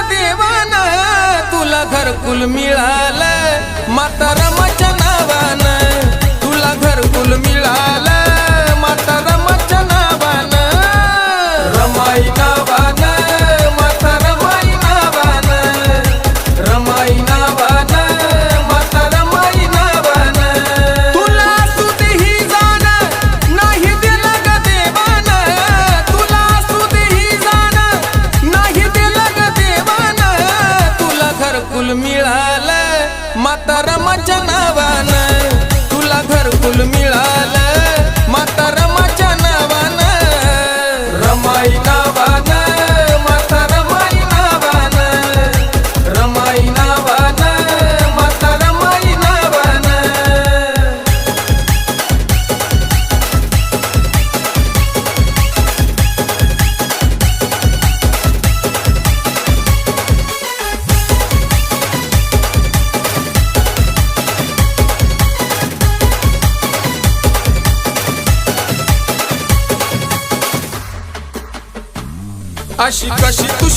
देवाना तुला घरकुल मिळालं. माता रमाच्या झालं मातारामाच्या नावानं. तुला घरकुल मिळ Cache, cache, tu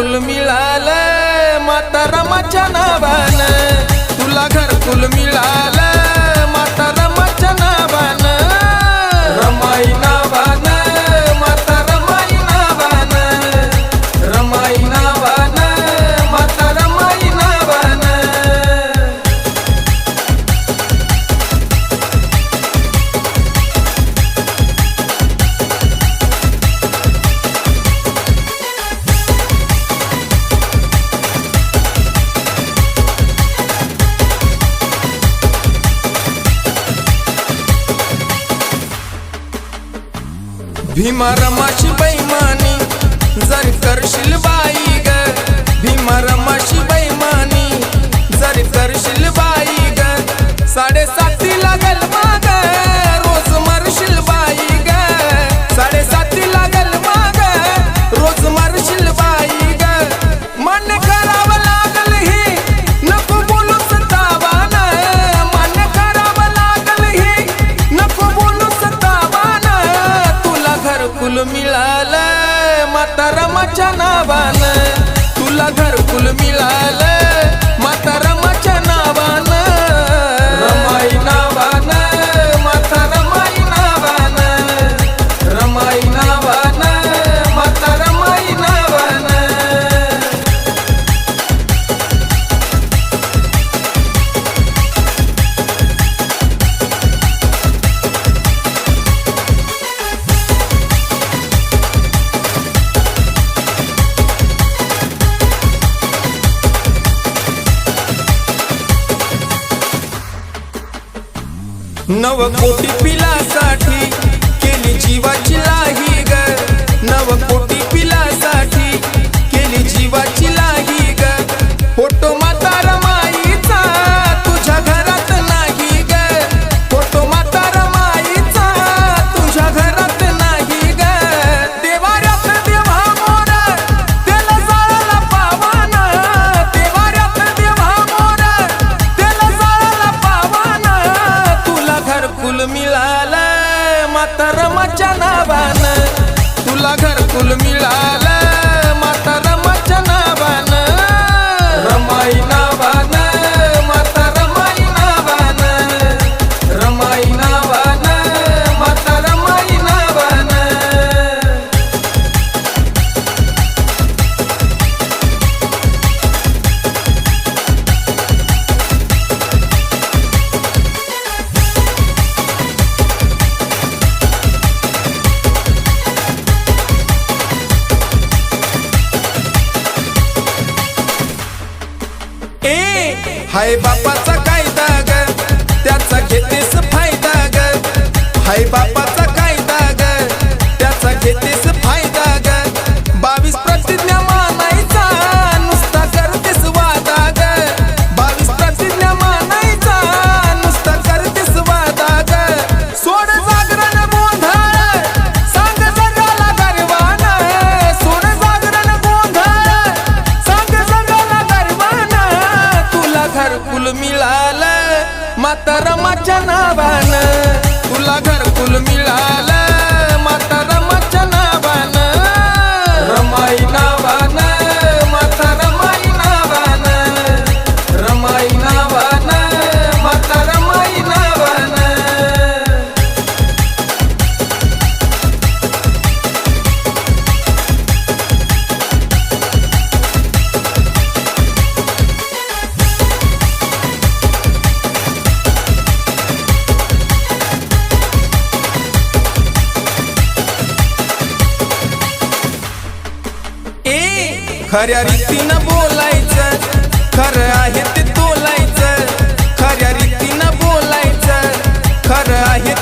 كل भीमा रमाची बैमानी जर करशील बाई ग. भीमा रमा घरकुल मिळालं म्हातारामाच्या नावानं. तुला घरकुल मिळालं नव कोटी पिलासाठी केली जीवाची लाही ग. नव कोटी पिलासाठी केली जीवाची हाय बापाचा कायदा ग त्याचा घेतेस फायदा ग. हाय बापाचा खऱ्या रीतीनं बोलायचं खरं आहे ते तोलायचं. खऱ्या रीतीनं बोलायचं खरं आहे